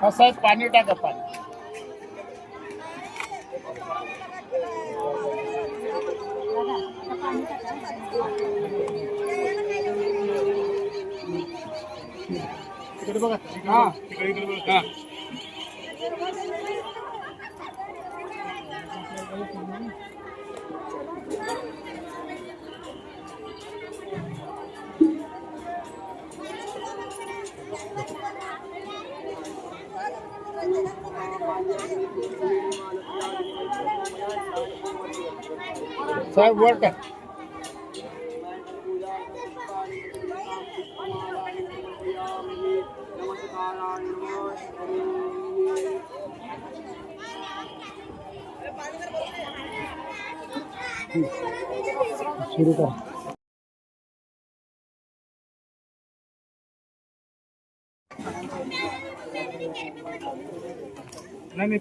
हा साहेब पाणी टाका पाणी. इकडे बघा. हा. इकडे इकडे बघा. साहेब वर टाक. सुरू कर. नाही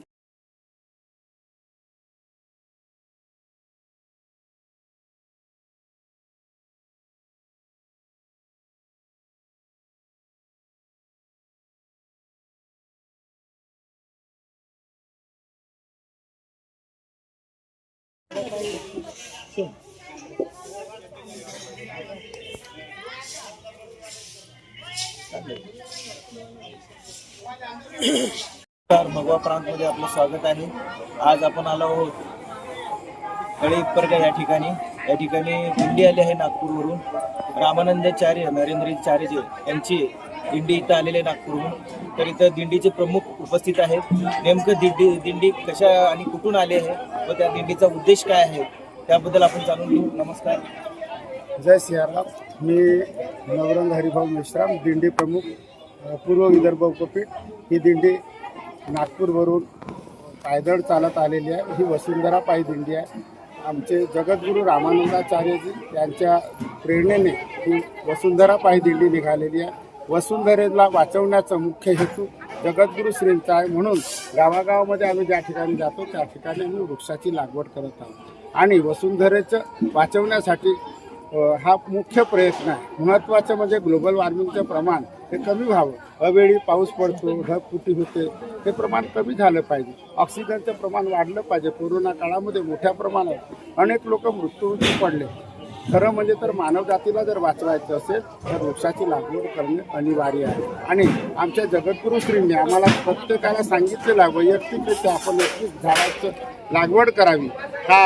मगवा प्रांतमध्ये आपलं स्वागत आहे. आज आपण आलो आहोत कळे परगा या ठिकाणी. या ठिकाणी दिंडी आली आहे नागपूरवरून. रामानंदाचार्य नरेंद्रचार्य यांची दिंडी इथं आलेली आहे नागपूरहून. तर इथं दिंडीचे प्रमुख उपस्थित आहेत. नेमकं दिंडी दिंडी कशा आणि कुठून आली आहे व त्या दिंडीचा उद्देश काय आहे त्याबद्दल आपण जाणून घेऊ. नमस्कार. जय सियाराम. मी नवरंग हरिभाऊ मेश्राम दिंडी प्रमुख. पूर्व विदर्भ उपपीठ ही दिंडी नागपूरवरून पायदळ चालत आलेली आहे. ही वसुंधरा पायी दिंडी आहे. आमचे जगद्गुरू रामानंदाचार्यजी यांच्या प्रेरणेने ही वसुंधरा पायी दिंडी निघालेली आहे. वसुंधरेला वाचवण्याचा मुख्य हेतू जगद्गुरू श्रींचा आहे म्हणून गावागावामध्ये आम्ही ज्या ठिकाणी जातो त्या ठिकाणी आम्ही वृक्षाची लागवड करत आहोत. आणि वसुंधरेचं वाचवण्यासाठी हा मुख्य प्रयत्न आहे. महत्त्वाचं म्हणजे ग्लोबल वॉर्मिंगचं प्रमाण हे कमी व्हावं. अवेळी पाऊस पडतो ढगफुटी होते. हे प्रमाण कमी झालं पाहिजे. ऑक्सिजनचं प्रमाण वाढलं पाहिजे. कोरोना काळामध्ये मोठ्या प्रमाणात अनेक लोक मृत्यूमुखी पडले. खरं म्हणजे तर मानवजातीला जर वाचवायचं असेल तर वृक्षाची लागवड करणे अनिवार्य आहे. आणि आमच्या जगद्गुरू श्रींनी आम्हाला प्रत्येकाला सांगितलेलं आहे वैयक्तिकरित्या आपण नक्कीच झाडाचं लागवड करावी. हा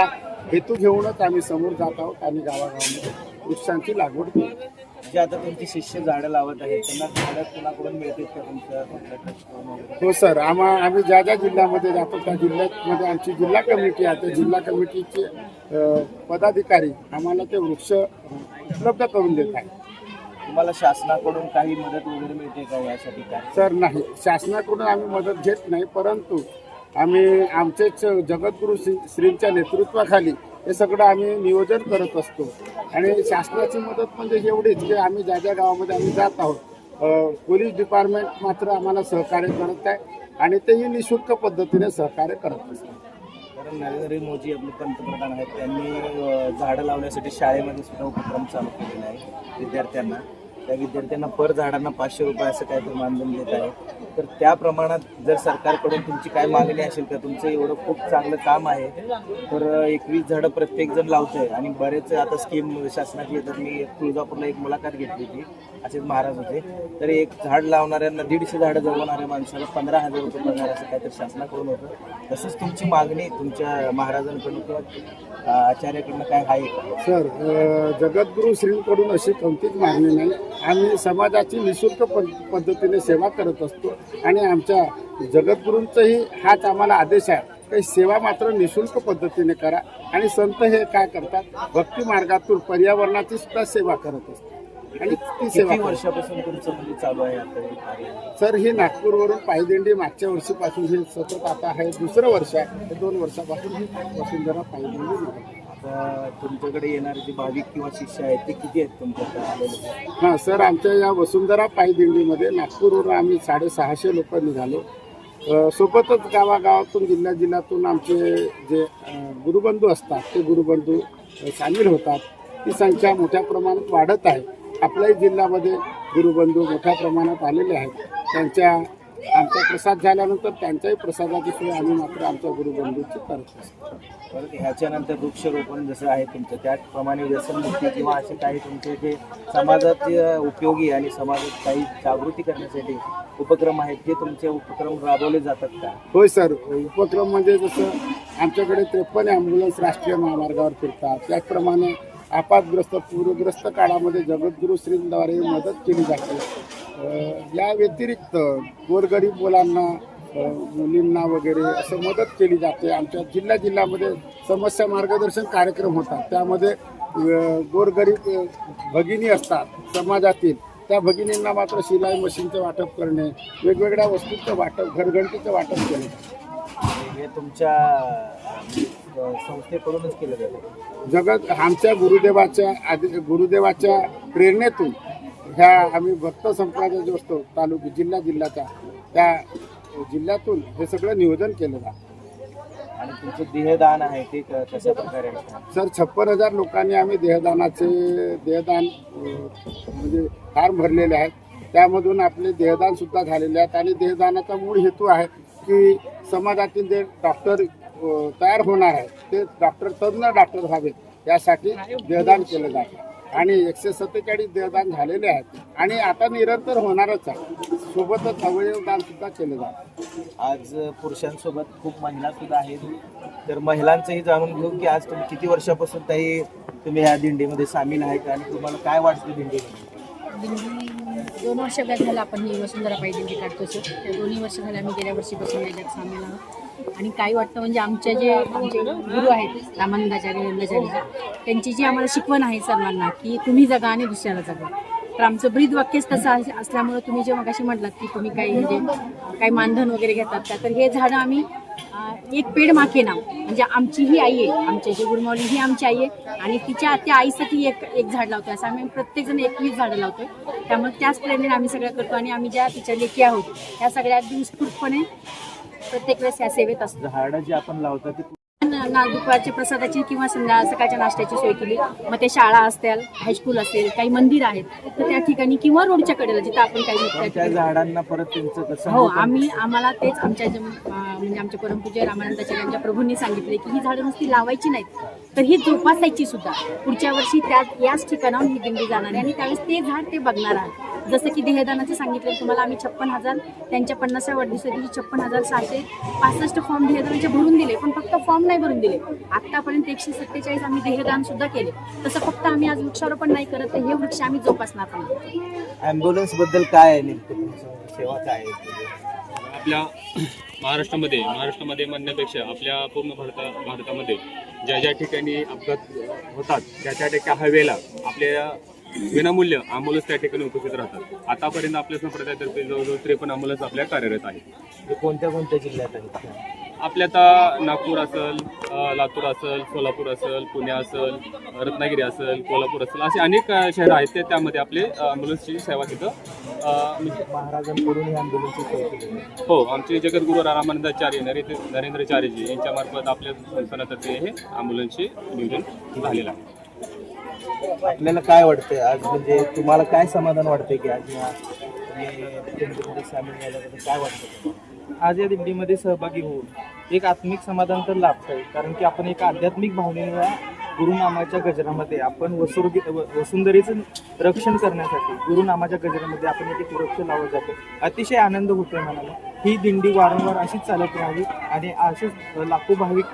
हेतू घेऊनच आम्ही समोर जात आहोत आणि गावागावामध्ये वृक्षांची लागवड करू जे आता तुमचे शिष्य झाडं लावत आहेत त्यांना झाडं कुणाकडून मिळतील का तुमच्या हो सर. आम्हा आम्ही ज्या ज्या जिल्ह्यामध्ये जातो त्या जिल्ह्यामध्ये आमची जिल्हा कमिटी आहे. त्या जिल्हा कमिटीचे अ, पदाधिकारी आम्हाला ते वृक्ष उपलब्ध करून देत आहेत. तुम्हाला शासनाकडून काही मदत वगैरे मिळते का यासाठी काय? सर नाही. शासनाकडून आम्ही मदत घेत नाही परंतु आम्ही आमचेच जगद्गुरू श्री श्रींच्या नेतृत्वाखाली हे सगळं आम्ही नियोजन करत असतो. आणि शासनाची मदत म्हणजे एवढीच की आम्ही ज्या ज्या गावामध्ये आम्ही जात आहोत पोलीस डिपार्टमेंट मात्र आम्हाला सहकार्य करत आहे आणि तेही निशुल्क पद्धतीने सहकार्य करत असतात. कारण नरेंद्र मोदी आपले पंतप्रधान आहेत त्यांनी झाडं लावण्यासाठी शाळेमध्ये सुद्धा उपक्रम चालू केलेला आहे विद्यार्थ्यांना. त्या विद्यार्थ्यांना पर झाडांना पाचशे रुपये असं काहीतरी मानधन देत आहे. तर त्या प्रमाणात जर सरकारकडून तुमची काय मागणी असेल का? तुमचं एवढं खूप चांगलं काम आहे. तर एकवीस झाडं प्रत्येक जण लावतंय आणि बरेच आता स्कीम शासनाची येतात मी तुळजापूरला एक मुलाखत घेतली होती. असेच महाराज होते. तर एक झाड लावणाऱ्यांना दीडशे झाडं जगवणाऱ्या माणसाला पंधरा हजार रुपये पगार असं काहीतरी शासनाकडून होतं. तसंच तुमची मागणी तुमच्या महाराजांकडून किंवा आचार्याकडनं काय आहे सर अ, जगद्गुरू श्रींकडून अशी कोणतीच मागणी नाही. आम्ही समाजाची निशुल्क पद- पद्धतीने सेवा करत असतो आणि आमच्या जगद्गुरूंचाही हाच आम्हाला आदेश आहे काही सेवा मात्र निशुल्क पद्धतीने करा. आणि संत हे काय करतात? भक्ती मार्गातून पर्यावरणाची सुद्धा सेवा करत असतात. आणि ती सेवा. वर्षापासून तुमचं म्हणजे चालू आहे? सर ही नागपूरवरून पायदिंडी मागच्या वर्षीपासून हे सतत आता आहे. दुसरं वर्ष आहे. दोन वर्षापासून ही वसुंधरा पायदिंडी. आता तुमच्याकडे येणारे जे भाविक किंवा शिष्य आहेत ते किती आहेत तुमच्याकडे आलेले? हां सर आमच्या या वसुंधरा पायदिंडीमध्ये नागपूरवरून आम्ही साडेसहाशे लोक निघालो. अ, सोबतच गावागावातून जिल्ह्या जिल्ह्यातून आमचे जे अ, गुरुबंधू असतात ते गुरुबंधू अ, सामील होतात. ती संख्या मोठ्या प्रमाणात वाढत आहे. आपल्याही जिल्ह्यामध्ये गुरुबंधू मोठ्या प्रमाणात आलेले आहेत. त्यांच्या आमचा प्रसाद झाल्यानंतर त्यांच्याही प्रसादाची सोय आम्ही मात्र आमच्या गुरुबंधूची करत असतो. परत ह्याच्यानंतर वृक्षरोपण जसं आहे तुमचं त्याचप्रमाणे व्यसनमुक्ती किंवा असे काही तुमचे जे समाजात उपयोगी आणि समाजात काही जागृती करण्यासाठी उपक्रम आहेत ते तुमचे उपक्रम राबवले जातात का? होय सर उपक्रम म्हणजे जसं आमच्याकडे त्रेपन्न ॲम्ब्युलन्स राष्ट्रीय महामार्गावर फिरतात. त्याचप्रमाणे आपातग्रस्त पूरग्रस्त काळामध्ये जगद्गुरू श्रींद्वारे मदत केली जाते. या व्यतिरिक्त गोरगरीब मुलांना मुलींना वगैरे असं मदत केली जाते. आमच्या जिल्हा जिल्ह्यामध्ये समस्या मार्गदर्शन कार्यक्रम होतात. त्यामध्ये गोरगरीब भगिनी असतात समाजातील. त्या भगिनींना मात्र शिलाई मशीनचं वाटप करणे वेगवेगळ्या वस्तूंचं वाटप घरघंटीचं वाटप करणे. हे तुमच्या संस्थेकडूनच केलं जातं. जगत आमच्या गुरुदेवाच्या आधी गुरुदेवाच्या प्रेरणेतून ह्या आम्ही भक्त संप्रदाय जो असतो तालुका जिल्हा जिल्ह्याचा त्या जिल्ह्यातून हे सगळं नियोजन केलं जातं आणि तुमचं देहदान आहे ते क- कशा प्रकारे असतं? सर छप्पन हजार लोकांनी आम्ही देहदानाचे देहदान अं, म्हणजे फॉर्म भरलेले आहेत. त्यामधून आपले देहदान सुद्धा झालेले आहेत. आणि देहदानाचा मूळ हेतू आहे की समाजातील जे डॉक्टर तयार होणार आहेत ते डॉक्टर तज्ज्ञ डॉक्टर व्हावेत यासाठी देहदान केलं जातं. आणि एकशे सत्तेचाळीस देहदान झालेले आहेत आणि आता निरंतर होणारच आहे. सोबतच अवयवदान सुद्धा केलं जातं. आज पुरुषांसोबत खूप महिला सुद्धा आहेत. तर महिलांचंही जाणून घेऊ की आज तुम्ही किती वर्षापासून ताई तुम्ही ह्या दिंडीमध्ये सामील आहेत आणि तुम्हाला काय वाटतं दिंडीमध्ये? दिंडी दोन वर्ष बॅक झालं आपण ही वसुंधरा पायी दिंडी काढतो सर त्या दोन्ही वर्ष झाले आम्ही गेल्या वर्षीपासून याच्यात सामील आहोत. आणि काय वाटतं म्हणजे आमचे जे आमचे गुरु आहेत रामानंदाचार्य नंदाचार्य त्यांची जी आम्हाला शिकवण आहे सर्वांना की तुम्ही जगा आणि दुसऱ्याला जगा. तर आमचं ब्रीद वाक्यच तसं असल्यामुळं तुम्ही जे मगाशी म्हटलात की तुम्ही काही म्हणजे काही मानधन वगैरे घेतात त्या तर हे झाडं आम्ही एक पेड माके नाव. म्हणजे आमची ही आई आहे आमची जी गुरुमावली ही आमची आई आहे आणि तिच्या त्या आईसाठी एक एक झाड लावतो असं आम्ही प्रत्येक जण एकवीस झाडं लावतो त्यामुळे त्याच प्रेरणेने आम्ही सगळं करतो आणि आम्ही ज्या तिच्या लेखी आहोत त्या सगळ्या अगदी उत्स्फूर्तपणे प्रत्येक वेळेस या सेवेत असतो. झाडं जे आपण लावतो ते ना दुपारच्या प्रसादाची किंवा संध्या सकाळच्या नाश्त्याची सोय केली. मग ते शाळा असतील हायस्कूल असेल काही मंदिर आहेत तर त्या ठिकाणी किंवा रोडच्या कडेला जिथं आपण काही पण त्या त्या झाडांना परत त्यांचं कसं हो आम्ही आम्हाला तेच आमच्या अं, म्हणजे आमच्या परमपूज्य रामानंदाचार्यांच्या प्रभूंनी सांगितले की ही झाडं नुसती लावायची नाहीत तर ही जोपासायची सुद्धा. पुढच्या वर्षी त्या याच ठिकाणाहून ही दिंडी जाणार आहे आणि त्यावेळेस ते झाड ते बघणार आहे. जसं की देहदानाचं सांगितलं तुम्हाला आम्ही छप्पन हजार त्यांच्या पन्नासव्या वाढदिवसा दिवशी छप्पन हजार सहाशे पासष्ट फॉर्म देहदानाचे भरून दिले पण फक्त फॉर्म नाही भरून दिले. आतापर्यंत एकशे सत्तेचाळीस आम्ही देहदान सुद्धा केले. तसं फक्त आम्ही आज वृक्षारोपण नाही करत तर हे वृक्ष आम्ही जोपासणार पण ॲम्ब्युलन्सबद्दल काय आहे नेमकं तुमचं? सेवा काय आहे आपल्या महाराष्ट्रामध्ये महाराष्ट्रामध्ये म्हणण्यापेक्षा आपल्या पूर्ण भारता भारतामध्ये ज्या ज्या ठिकाणी अपघात होतात त्या त्या ठिकाणी हायवेला आपल्या विनामूल्य ॲम्ब्युलन्स त्या ठिकाणी उपस्थित राहतात. आतापर्यंत आपल्या संप्रदायातर्फे जवळजवळ त्रेपन्न ॲम्ब्युलन्स आपल्या कार्यरत आहेत. कोणत्या कोणत्या जिल्ह्यात आहेत? आपल्या आता नागपूर असेल लातूर असेल सोलापूर असेल पुणे असेल रत्नागिरी असेल कोल्हापूर असेल असे अनेक शहरं आहेत ते त्यामध्ये आपले ॲम्ब्युलन्सची सेवा तिथं म्हणजे महाराजांकडून ही ॲम्ब्युलन्सची. हो आमचे जगद्गुरू रामानंदाचार्य नरेंद्र नरेंद्रचार्यजी यांच्या मार्फत आपल्या संस्थानातर्फे हे ॲम्ब्युलन्सचे नियोजन झालेलं आहे. आपल्याला काय वाटतंय आज? म्हणजे तुम्हाला काय समाधान वाटतंय की आज या दिंडीमध्ये सामील झाल्याबद्दल काय वाटतं आज या दिंडीमध्ये सहभागी होऊन एक आत्मिक समाधान तर लाभतंय. कारण की आपण एक आध्यात्मिक भावनेला गुरुनामाच्या गजरामध्ये आपण वसुर वसुंधरीचं रक्षण करण्यासाठी गुरुनामाच्या गजरामध्ये आपण एक एक वृक्ष लावत जातो. अतिशय आनंद होतोय मनाला. ही दिंडी वारंवार अशीच चालत राहावी आणि असेच लाखो भाविक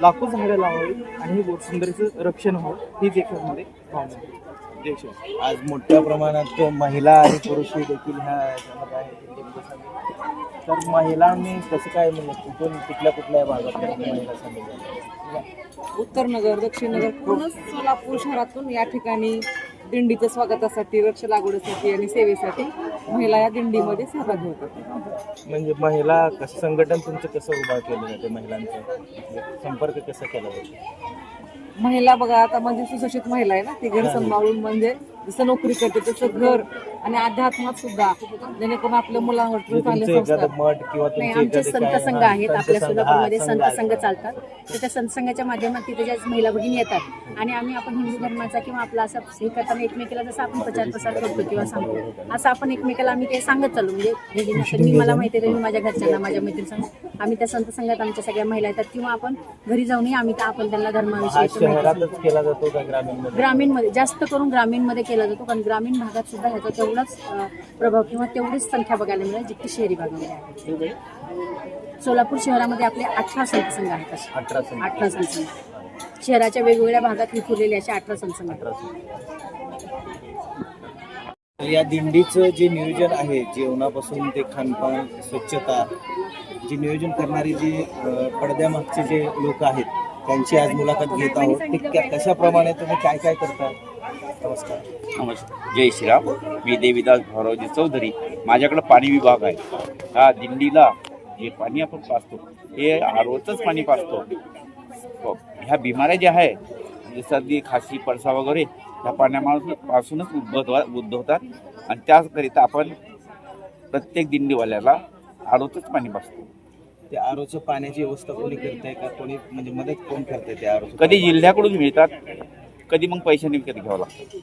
लाखो झाडं लावावी आणि हे वसुंधरेचं रक्षण व्हावं हीच एक मध्ये भावना आहे. जय शिवराय. आज मोठ्या प्रमाणात महिला आणि पुरुषही देखील ह्या याच्यामध्ये आहेत दिंडीमध्ये सामील. तर महिलांनी कसं काय म्हणजे कुठून कुठल्या कुठल्या भागातल्या महिला सामील झाल्या? उत्तर नगर दक्षिण नगर पूर्ण सोलापूर शहरातून या ठिकाणी दिंडीच्या स्वागतासाठी वृक्ष लागवडीसाठी आणि सेवेसाठी महिला या दिंडीमध्ये सहभागी होतात. म्हणजे महिला कसं संघटन तुमचं कसं उभा केलं जाते महिलांचं? म्हणजे संपर्क कसा केला जातो? महिला बघा आता म्हणजे सुशिक्षित महिला आहे ना ती घर सांभाळून म्हणजे जसं नोकरी करते तसं घर आणि अध्यात्मात सुद्धा. जेणेकरून आपल्या मुलांवर संस्कार. मठ किंवा नाही आमचे संत संघ आहेत आपल्या सोलापूरमध्ये संत. संघ चालतात. तर त्या संत संघाच्या माध्यमातून तिथे ज्या महिला भगिनी येतात आणि आम्ही आपण हिंदू धर्माचा किंवा आपला असा हे करताना एकमेकाला जसं आपण प्रचार प्रसार करतो किंवा सांगतो असं आपण एकमेकाला आम्ही ते सांगत चालू. म्हणजे भगिनी मी मला माहिती आहे मी माझ्या घरच्यांना माझ्या मैत्रिणींना आम्ही त्या संत संघात आमच्या सगळ्या महिला येतात किंवा आपण घरी जाऊनही आम्ही आपण त्यांना धर्माविषयी ग्रामीणमध्ये? जास्त करून ग्रामीणमध्ये केला जातो. कारण ग्रामीण भागात सुद्धा ह्याचा तेवढाच प्रभाव किंवा तेवढीच संख्या बघायला मिळेल जितकी शहरी भागामध्ये आहे. सोलापूर शहरामध्ये आपले अठरा संघ आहेत अठरा. अठरा संघ. शहराच्या वेगवेगळ्या भागात विखुरलेले असे अठरा संघ आहेत. या दिंडीचं जे नियोजन आहे जेवणापासून ते खानपान स्वच्छता जे नियोजन करणारे जे पडद्यामागचे जे लोक आहेत त्यांची आज मुलाखत घेत आहोत. ते कशाप्रमाणे तुम्ही काय काय करता? नमस्कार. नमस्कार जय श्रीराम. मी देवीदास भाऊरावजी चौधरी. माझ्याकडे पाणी विभाग आहे. हा दिंडीला जे पाणी आपण पाचतो हे आरोचंच पाणी पाचतो. ह्या बिमाऱ्या ज्या आहे म्हणजे सर्दी खासी पडसा वगैरे ह्या पाण्यापासून पासूनच उद्भवता उद्भवतात. आणि त्याकरिता आपण प्रत्येक दिंडीवाल्याला आरोचंच पाणी पाचतो. ते आरोच्या पाण्याची व्यवस्था कोणी करताय का? कोणी म्हणजे मदत कोण करताय ते आरो कधी जिल्ह्याकडून मिळतात. कधी मग पैशाने विकत घ्यावं लागतं.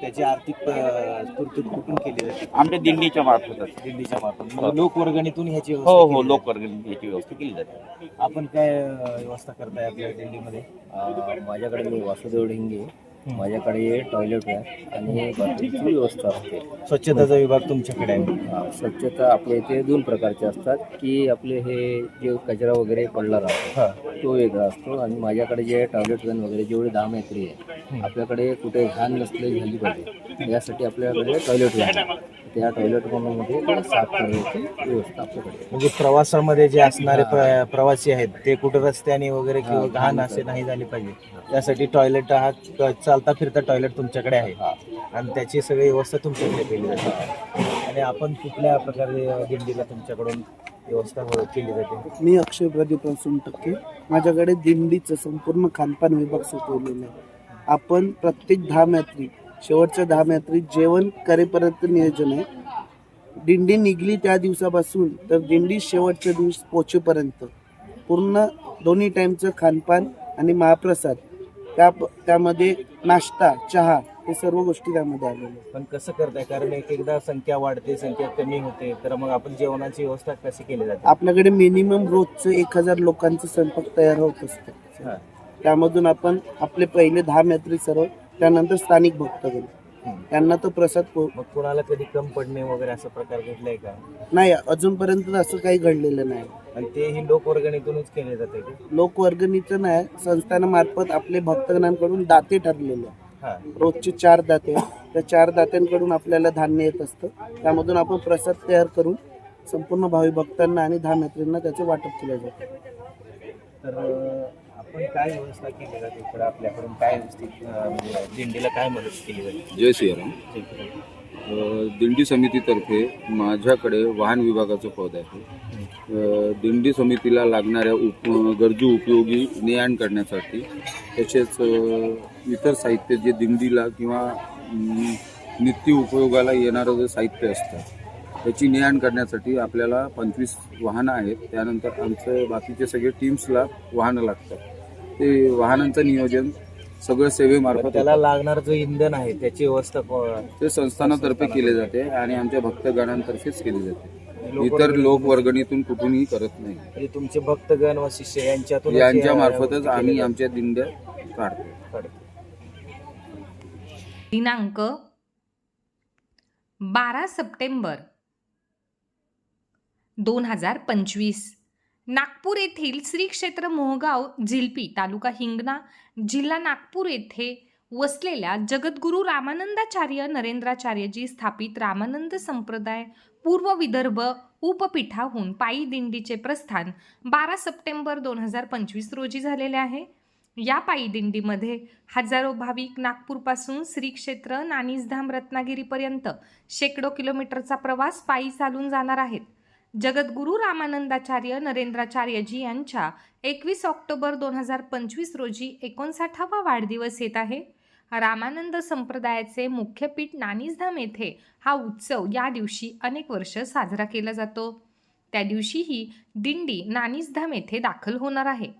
त्याची आर्थिक अं, तरतूद कुठून केली जाते? आमच्या दिंडीच्या मार्फतच. दिंडीच्या मार्फत. म्हणजे लोकवर्गणीतून ह्याची हो व्यवस्था हो केली लोकवर्गणी याची व्यवस्था केली जाते. आपण काय अं, व्यवस्था करताय आपल्या दिल्लीमध्ये अ, माझ्याकडे मी वासुदेव ढिंगे माझ्याकडे टॉयलेट आहे आणि बाथरूमची व्यवस्था असते. स्वच्छताचा विभाग तुमच्याकडे आहे. स्वच्छता आपल्या इथे दोन प्रकारचे असतात की आपले हे जे कचरा वगैरे पडला राहतो हा. तो वेगळा असतो आणि माझ्याकडे जे टॉयलेट गन वगैरे जेवढे दहा मैत्री आहे आपल्याकडे कुठे घाण नसले झाली पाहिजे. यासाठी आपल्याकडे टॉयलेट गन त्या टॉयलेट गनमध्ये ते साफ करण्याची व्यवस्था आपल्याकडे. म्हणजे प्रवासामध्ये जे असणारे प्र- प्रवासी आहेत ते कुठं रस्त्याने वगैरे किंवा घाण असे नाही झाले पाहिजे. त्यासाठी टॉयलेट हा चालता फिरता टॉयलेट तुमच्याकडे आहे. आणि त्याची सगळी व्यवस्था तुमच्याकडे केली जाते. आणि आपण कुठल्या प्रकारे दिंडीला तुमच्याकडून व्यवस्था हो- केली जाते? मी अक्षय प्रदीप टक्के माझ्याकडे दिंडीचं संपूर्ण खानपान विभाग सुचवलेला आहे. आपण प्रत्येक दहा मॅत्री शेवटच्या दहा मॅत्री जेवण करेपर्यंत नियोजन आहे. दिंडी निघली त्या दिवसापासून तर दिंडी शेवटच्या दिवस पोचेपर्यंत. पूर्ण दोन्ही टाईमचं खानपान आणि महाप्रसाद त्या त्यामध्ये नाश्ता चहा हे सर्व गोष्टी त्यामध्ये आलेल्या. पण कसं करताय? कारण एक एकदा संख्या वाढते संख्या कमी होते तर मग आपण जेवणाची व्यवस्था कशी केली जाते? आपल्याकडे मिनिमम रोजचं एक हजार लोकांचं स्वयंपाक तयार होत असतं. हा. त्यामधून आपण आपले पहिले दहा मैत्री सर्व त्यानंतर स्थानिक भक्तगण. त्यांना तो प्रसाद मग कोणाला कधी कम पडणे वगैरे असा प्रकार घडलाय का? नाही अजूनपर्यंत असं काही घडलेलं नाही. आणि तेही लोकवर्गणीतूनच केले जाते लोकवर्गणीचं नाही संस्थानामार्फत आपले भक्तगणांकडून दाते ठरलेले. हा. रोजचे चार दाते. त्या चार दात्यांकडून आपल्याला धान्य येत असतं. त्यामधून आपण प्रसाद तयार करून संपूर्ण भावी भक्तांना आणि दहा मैत्रींना त्याचे वाटप केलं जातं. तर आपण काय व्यवस्था केली जाते इकडं आपल्याकडून काय व्यवस्थित अं, म्हणजे दिंडीला काय मदत केली जाते जय श्रीराम अ, दिंडी समितीतर्फे माझ्याकडे वाहन विभागाचं पद आहे. अ, दिंडी समितीला लागणाऱ्या उप गरजू उपयोगी ने आण करण्यासाठी तसेच अ, इतर साहित्य जे दिंडीला किंवा नित्य उपयोगाला येणारं जे साहित्य असतं त्याची ने आण करण्यासाठी आपल्याला पंचवीस वाहनं आहेत. त्यानंतर आमचं बाकीचे सगळे टीम्सला वाहनं लागतात. ते वाहनांचं नियोजन सगळं सेवेमार्फत त्याला. लागणार जो इंधन आहे त्याची व्यवस्था ते संस्थानातर्फे केले जाते आणि आमच्या भक्तगणांतर्फेच केली जाते. लोक इतर लोक वर्गणीतून कुठूनही करत नाही. तुमचे भक्तगण व शिष्य यांच्यातून यांच्या मार्फतच आम्ही आमच्या दिंड्या काढतो. दिनांक बारा सप्टेंबर दोन हजार पंचवीस. नागपूर येथील श्री क्षेत्र मोहगाव झिलपी तालुका हिंगणा जिल्हा नागपूर येथे वसलेल्या जगद्गुरू रामानंदाचार्य नरेंद्राचार्यजी स्थापित रामानंद संप्रदाय पूर्व विदर्भ उपपीठाहून पायी दिंडीचे प्रस्थान बारा सप्टेंबर दोन हजार पंचवीस रोजी झालेले आहे. या पायी दिंडीमध्ये हजारो भाविक नागपूरपासून श्री क्षेत्र नाणीसधाम रत्नागिरीपर्यंत शेकडो किलोमीटरचा प्रवास पायी चालून जाणार आहेत. जगद्गुरू रामानंदाचार्य नरेंद्राचार्यजी यांच्या एकवीस ऑक्टोबर दोन हजार पंचवीस रोजी एकोणसाठावा वाढदिवस येत आहे. रामानंद संप्रदायाचे मुख्य पीठ नानीसधाम येथे हा उत्सव या दिवशी अनेक वर्ष साजरा केला जातो. त्या दिवशीही दिंडी नानीसधाम येथे दाखल होणार आहे.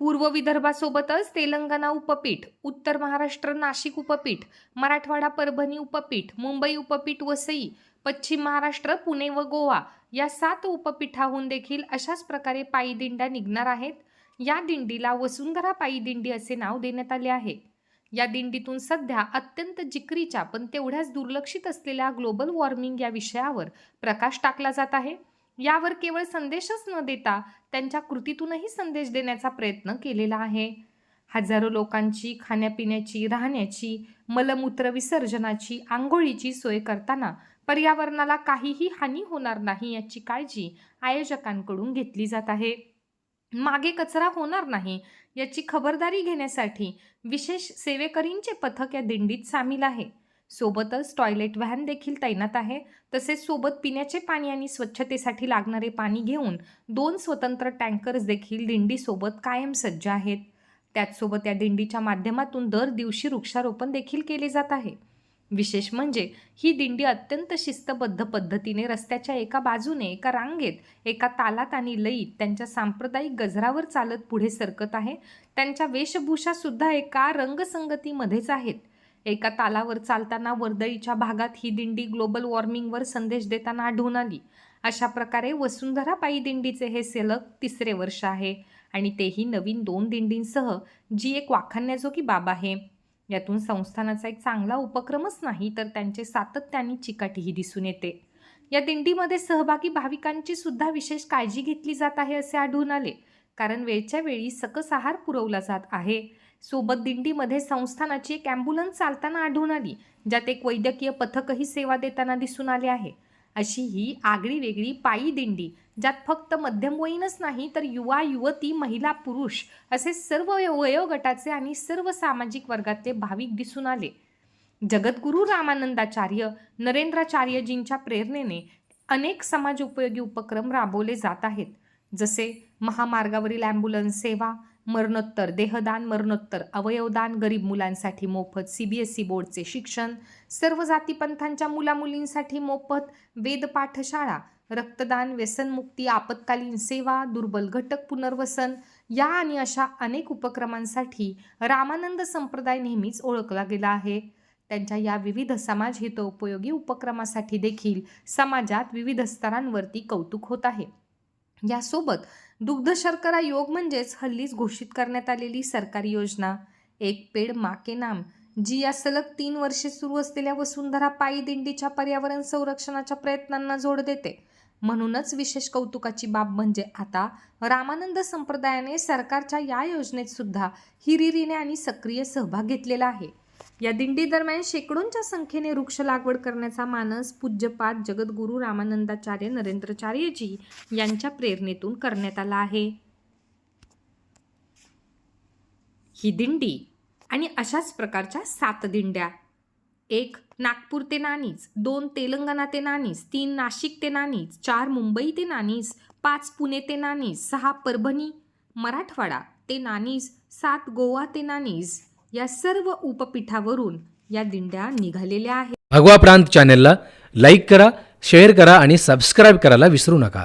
पूर्व विदर्भासोबतच तेलंगणा उपपीठ उत्तर महाराष्ट्र नाशिक उपपीठ मराठवाडा परभणी उपपीठ मुंबई उपपीठ वसई पश्चिम महाराष्ट्र पुणे व गोवा या सात उपपीठाहून देखील अशाच प्रकारे पायी दिंड्या निघणार आहेत. या दिंडीला वसुंधरा पायी दिंडी असे नाव देण्यात आले आहे. या दिंडीतून सध्या अत्यंत जिकरीच्या पण तेवढ्याच दुर्लक्षित असलेल्या ग्लोबल वॉर्मिंग या विषयावर प्रकाश टाकला जात आहे. यावर केवळ संदेशच न देता त्यांच्या कृतीतूनही संदेश देण्याचा प्रयत्न केलेला आहे. हजारो लोकांची खाण्यापिण्याची राहण्याची मलमूत्र विसर्जनाची आंघोळीची सोय करताना पर्यावरणाला काहीही हानी होणार नाही याची काळजी आयोजकांकडून घेतली जात आहे. मागे कचरा होणार नाही याची खबरदारी घेण्यासाठी विशेष सेवेकरींचे पथक या दिंडीत सामील आहे. सोबतच टॉयलेट व्हॅन देखील तैनात आहे. तसेच सोबत पिण्याचे पाणी आणि स्वच्छतेसाठी लागणारे पाणी घेऊन दोन स्वतंत्र टँकर्स देखील दिंडीसोबत कायम सज्ज आहेत. त्याचसोबत या दिंडीच्या माध्यमातून दर दिवशी वृक्षारोपण देखील केले जात आहे. विशेष म्हणजे ही दिंडी अत्यंत शिस्तबद्ध पद्धतीने रस्त्याच्या एका बाजूने एका रांगेत एका तालात आणि लईत त्यांच्या सांप्रदायिक गजरावर चालत पुढे सरकत आहे. त्यांच्या वेशभूषा सुद्धा एका रंगसंगतीमध्येच आहेत. एका तालावर चालताना वर्दळीच्या भागात ही दिंडी ग्लोबल वॉर्मिंगवर संदेश देताना आढळून आली. अशा प्रकारे वसुंधरा पायी दिंडीचे हे सलग तिसरे वर्ष आहे आणि तेही नवीन दोन दिंडींसह जी एक वाखाणण्याजोगी बाब आहे. यातून संस्थानाचा एक चांगला उपक्रमच नाही तर त्यांचे सातत्याने चिकाटीही दिसून येते. या दिंडीमध्ये सहभागी भाविकांची सुद्धा विशेष काळजी घेतली जात आहे असे आढळून आले. कारण वेळच्या वेळी सकस आहार पुरवला जात आहे. सोबत दिंडीमध्ये संस्थानाची एक ॲम्ब्युलन्स चालताना आढळून आली ज्यात एक वैद्यकीय पथकही सेवा देताना दिसून आले आहे. अशी ही आगळी वेगळी पायी दिंडी ज्यात फक्त मध्यमवयीनच नाही तर युवा युवती महिला पुरुष असे सर्व वयोगटाचे आणि सर्व सामाजिक वर्गातले भाविक दिसून आले. जगद्गुरू रामानंदाचार्य नरेंद्राचार्यजींच्या प्रेरणेने अनेक समाज उपयोगी उपक्रम राबवले जात आहेत. जसे महामार्गावरील ॲम्ब्युलन्स सेवा मरणोत्तर देहदान मरणोत्तर अवयवदान गरीब मुलांसाठी मोफत सी बी एस ई बोर्डचे शिक्षण सर्व जातीपंथांच्या मुलामुलींसाठी मोफत वेदपाठशाळा रक्तदान व्यसनमुक्ती आपत्कालीन सेवा दुर्बल घटक पुनर्वसन या आणि अशा अनेक उपक्रमांसाठी रामानंद संप्रदाय नेहमीच ओळखला गेला आहे. त्यांच्या या विविध समाज हितोपयोगी उपक्रमासाठी देखील समाजात विविध स्तरांवरती कौतुक होत आहे. यासोबत दुग्ध शर्करा योग म्हणजेच हल्लीच घोषित करण्यात आलेली सरकारी योजना. एक पेड माके नाम जी या सलग तीन वर्षे सुरू असलेल्या वसुंधरा पायी दिंडीच्या पर्यावरण संरक्षणाच्या प्रयत्नांना जोड देते. म्हणूनच विशेष कौतुकाची बाब म्हणजे आता रामानंद संप्रदायाने सरकारच्या या योजनेत सुद्धा हिरिरीने आणि सक्रिय सहभाग घेतलेला आहे. या दिंडी दरम्यान शेकडोंच्या संख्येने वृक्ष लागवड करण्याचा मानस पूज्यपाद जगद्गुरू रामानंदाचार्य नरेंद्रचार्यजी यांच्या प्रेरणेतून करण्यात आला आहे. ही दिंडी आणि अशाच प्रकारच्या सात दिंड्या. एक नागपूर ते नानीच दोन तेलंगणा ते नानीस तीन नाशिक ते नानीच चार मुंबई ते नानीस पाच पुणे ते नानीस सहा परभणी मराठवाडा ते नानीस सात गोवा ते नानीस या सर्व उपपीठावरून या दिंड्या निघालेल्या आहेत. भगवा प्रांत चॅनेलला लाईक करा शेअर करा आणि सबस्क्राईब करायला विसरू नका.